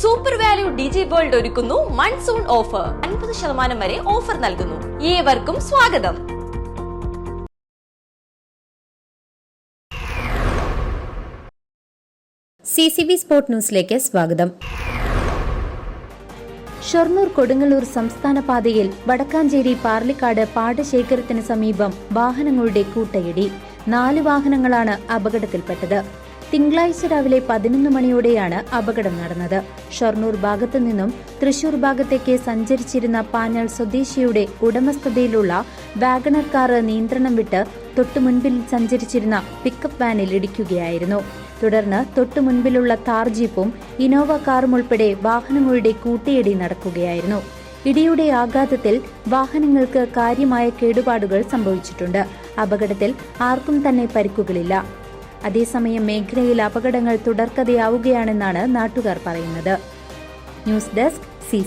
Super value digi world ഒരുക്കുന്നു monsoon offer അൻപത് ശതമാനം വരെ ഓഫർ നൽകുന്നു. ഏവർക്കും സ്വാഗതം. സി സി ബി സ്പോർട് ന്യൂസിലേക്ക് സ്വാഗതം. ഷൊർണൂർ കൊടുങ്ങല്ലൂർ സംസ്ഥാന പാതയിൽ വടക്കാഞ്ചേരി പാർലിക്കാട് പാടശേഖരത്തിന് സമീപം വാഹനങ്ങളുടെ കൂട്ടയിടി. നാല് വാഹനങ്ങളാണ് അപകടത്തിൽപ്പെട്ടത്. തിങ്കളാഴ്ച രാവിലെ പതിനൊന്ന് മണിയോടെയാണ് അപകടം നടന്നത്. ഷൊർണൂർ ഭാഗത്തു നിന്നും തൃശൂർ ഭാഗത്തേക്ക് സഞ്ചരിച്ചിരുന്ന പാനൽ സ്വദേശിയുടെ ഉടമസ്ഥതയിലുള്ള വാഗണർ കാറ് നിയന്ത്രണം വിട്ട് തൊട്ടുമുൻപിൽ സഞ്ചരിച്ചിരുന്ന പിക്കപ്പ് വാനിൽ ഇടിക്കുകയായിരുന്നു. തുടർന്ന് തൊട്ടു മുൻപിലുള്ള താർ ജീപ്പും ഇനോവ കാറും ഉൾപ്പെടെ വാഹനങ്ങളുടെ കൂട്ടിയിടി നടക്കുകയായിരുന്നു. ഇടിയുടെ ആഘാതത്തിൽ വാഹനങ്ങൾക്ക് കാര്യമായ കേടുപാടുകൾ സംഭവിച്ചിട്ടുണ്ട്. അപകടത്തിൽ ആർക്കും തന്നെ പരിക്കുകളില്ല. അതേസമയം മേഖലയിൽ അപകടങ്ങൾ തുടർക്കഥയാവുകയാണെന്നാണ് നാട്ടുകാർ പറയുന്നത്. News desk C